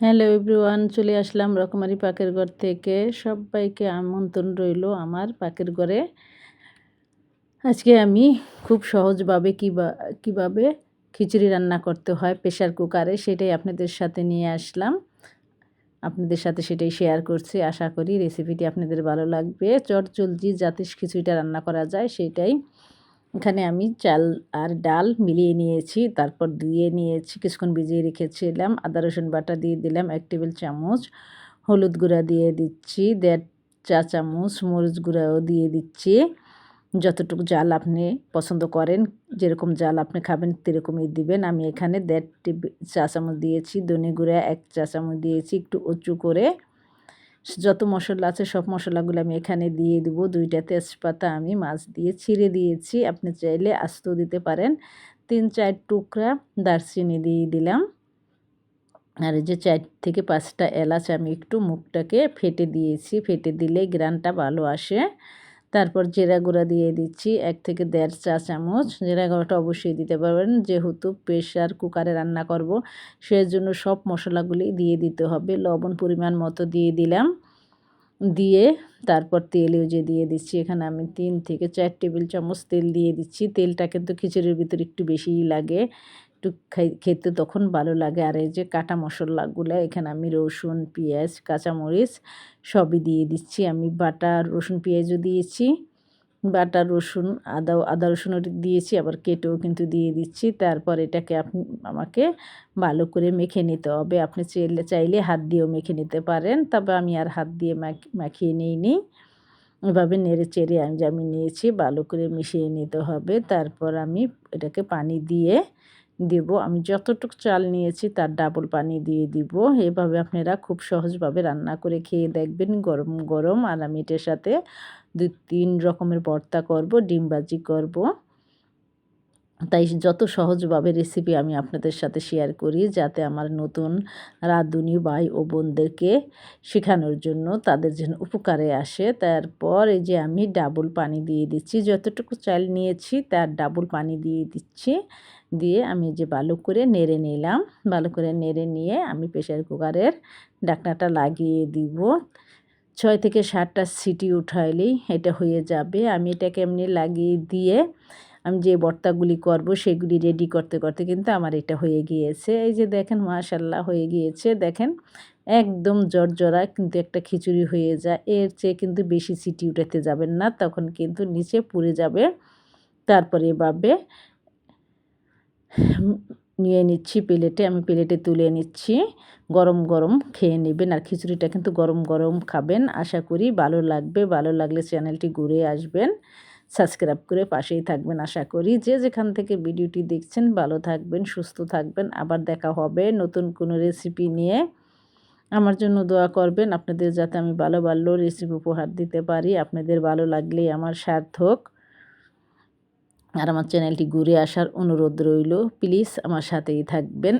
Hello everyone, চলে আসলাম রকমারি পাকের ঘর থেকে। সবাইকে আমন্ত্রণ রইল আমার পাকের ঘরে। আজকে আমি খুব সহজভাবে কীবা, কীভাবে খিচুড়ি রান্না করতে হয় প্রেশার কুকারে সেটাই আপনাদের সাথে নিয়ে আসলাম। আপনাদের সাথে সেটাই শেয়ার করছি। আশা করি রেসিপিটি আপনাদের ভালো লাগবে। চট জলদি যাতে খিচুড়িটা রান্না করা যায় সেটাই এখানে আমি চাল আর ডাল মিলিয়ে নিয়েছি, তারপর ধুয়ে নিয়েছি, কিছুক্ষণ ভিজিয়ে রেখেছিলাম, আদা, রসুন বাটা দিয়ে দিলাম, এক টেবিল চামচ, হলুদ গুঁড়া দিয়ে দিচ্ছি, দেড় চা চামচ মরিচ গুঁড়াও দিয়ে দিচ্ছি। যতটুকু জাল আপনি পছন্দ করেন, যেরকম জাল আপনি খাবেন সেরকমই দিবেন। আমি এখানে দেড় টেবিল চা চামচ দিয়েছি, ধনে গুঁড়া এক চা চামচ দিয়েছি, একটু উঁচু করে যত মশলা আছে সব মশলাগুলো আমি এখানে দিয়ে দেবো। দুইটা তেজপাতা আমি মাছ দিয়ে ছিঁড়ে দিয়েছি। আপনি চাইলে আস্ত দিতে পারেন। তিন, চার টুকরা দারচিনি দিয়ে দিলাম। আর যে চার থেকে পাঁচটা এলাচ আমি একটু মুখটাকে ফেটে দিয়েছি। ফেটে দিলে গ্রানটা ভালো আসে। তারপর জিরা গুঁড়া দিয়ে দিচ্ছি এক থেকে দেড় চা চামচ। জিরা গুঁড়াটা অবশ্যই দিতে পারবেন। যেহেতু প্রেশার কুকারে রান্না করব সেই জন্য সব মশলাগুলি দিয়ে দিতে হবে। লবণ পরিমাণ মতো দিয়ে দিলাম। দিয়ে তারপর তেলেও যে দিয়ে দিচ্ছি, এখানে আমি তিন থেকে চার টেবিল চামচ তেল দিয়ে দিচ্ছি। তেলটা কিন্তু খিচুড়ির ভিতরে একটু বেশিই লাগে। একটু খেতে তখন ভালো লাগে। আর এই যে কাটা মশলাগুলো, এখানে আমি রসুন, পেঁয়াজ, কাঁচামরিচ সবই দিয়ে দিচ্ছি। আমি বাটা, রসুন, পেঁয়াজও দিয়েছি। বাটা, রসুন, আদা আদা, রসুনও দিয়েছি। আবার কেটেও কিন্তু দিয়ে দিচ্ছি। তারপর এটাকে আপনি, আমাকে ভালো করে মেখে নিতে হবে। আপনি চাইলে চাইলে হাত দিয়েও মেখে নিতে পারেন। তবে আমি আর হাত দিয়ে মাখিয়ে নিই নিইনি। এভাবে নেড়ে চেড়ে আমি আমি নিয়েছি। ভালো করে মিশিয়ে নিতে হবে। তারপর আমি এটাকে পানি দিয়ে দেব। আমি যতটুকু চাল নিয়েছি তার ডাবল পানি দিয়ে দিব। এভাবে আপনারা খুব সহজভাবে রান্না করে খেয়ে দেখবেন গরম গরম। আর আমি এটার সাথে দু তিন রকমের ভর্তা করব, ডিম ভাজি করব। তাই যত সহজভাবে রেসিপি আমি আপনাদের সাথে শেয়ার করি, যাতে আমার নতুন রাঁধুনি ভাই ও বোনদেরকে শেখানোর জন্য তাদের যেন উপকারে আসে। তারপর এই যে আমি ডাবল পানি দিয়ে দিচ্ছি, যতটুকু চাল নিয়েছি তার ডাবল পানি দিয়ে দিচ্ছি। দিয়ে আমি যে ভালো করে নেড়ে নিলাম, ভালো করে নেড়ে নিয়ে আমি প্রেশার কুকারের ডাকনাটা লাগিয়ে দিব। ছয় থেকে সাতটা সিটি উঠাইলেই এটা হয়ে যাবে। আমি এটাকে এমনি লাগিয়ে দিয়ে আমি যে বর্তাগুলি করব, সেগুলি রেডি করতে করতে কিন্তু আমার এটা হয়ে গিয়েছে। এই যে দেখেন মাশাল্লাহ হয়ে গিয়েছে। দেখেন, একদম জর্জরা কিন্তু একটা খিচুড়ি হয়ে যায়। এর চেয়ে কিন্তু বেশি সিটি উঠাতে যাবেন না, তখন কিন্তু নিচে পুড়ে যাবে। তারপরে এভাবে নিয়ে নিচ্ছি প্লেটে, আমি প্লেটে তুলে নিচ্ছি। গরম গরম খেয়ে নেবেন। আর খিচুড়িটা কিন্তু গরম গরম খাবেন। আশা করি ভালো লাগবে। ভালো লাগলে চ্যানেলটি ঘুরে আসবেন। সাবস্ক্রাইব করে পাশেই থাকবেন। আশা করি যে যেখান থেকে ভিডিওটি দেখছেন, ভালো থাকবেন, সুস্থ থাকবেন। আবার দেখা হবে নতুন কোনো রেসিপি নিয়ে। আমার জন্য দোয়া করবেন আপনাদের যাতে আমি ভালো ভালো রেসিপি উপহার দিতে পারি। আপনাদের ভালো লাগলেই আমার সার্থক। আর আমার চ্যানেলটি ঘুরে আসার অনুরোধ রইল। প্লিজ আমার সাথেই থাকবেন।